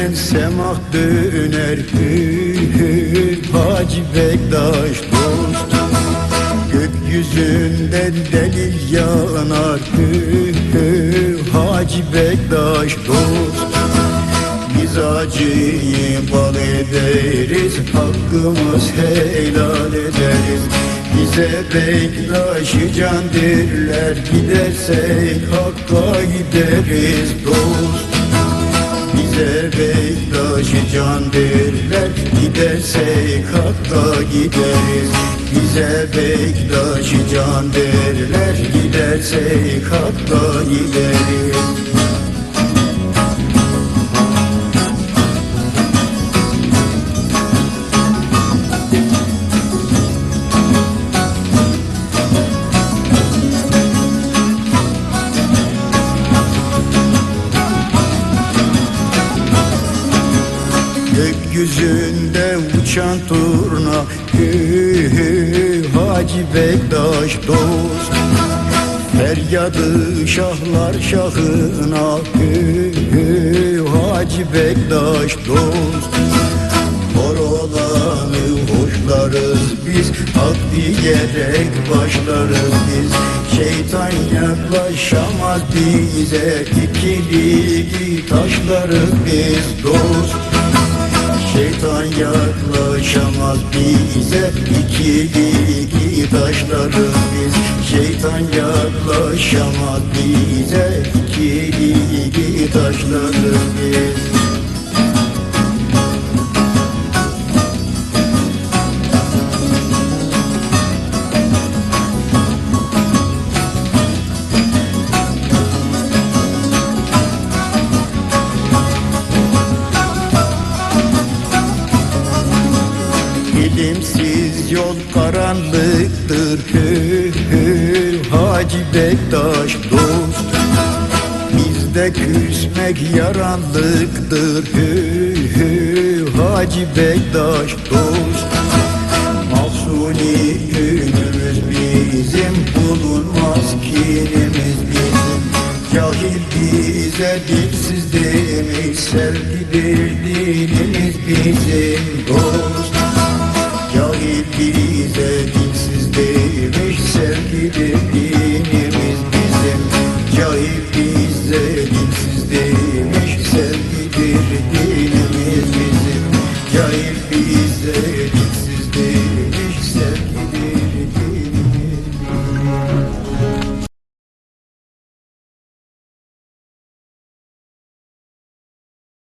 Gönlümden semak döner hü, hü, Hacı Bektaş dost Gökyüzünden delil yanar hü, hü, Hacı Bektaş dost Biz acıyı bal ederiz Hakkımız helal ederiz. Bize Bektaş'ı can derler Gidersek Hakk'a gideriz dost bize Bektaş'ı can derler Gidersek Hakk'a gideriz Bize Bektaş'ı can derler Gidersek Hakk'a gideriz Gökyüzünde uçan turna. Hü, hü, Hacı Bektaş dost. Feryadı şahlar şahına. Hü, hü, Hacı Bektaş dost. Hor olanı hoşlarız biz Hak diyerek başlarız biz. Şeytan yaklaşamaz bize İkili taşlarız biz dost yaklaşamaz bize İkili iki taşlarız biz. Şeytan yaklaşamaz bize İkili iki taşlarız biz İlimsiz yol karanlıktır. Hü, hü, Hacı Bektaş dost. Bizde küsmek yaranlıktır. Hü, hü, Hacı Bektaş dost. Mahsuni günümüz bizim Bulunmaz kinimiz bizim. Cahil bize dilsiz demiş Sevgidir dinimiz bizim. Dost sevgilimiz bizim Cahil biz elimsiz değilmiş Sevgidir dilimiz bizim Cahil biz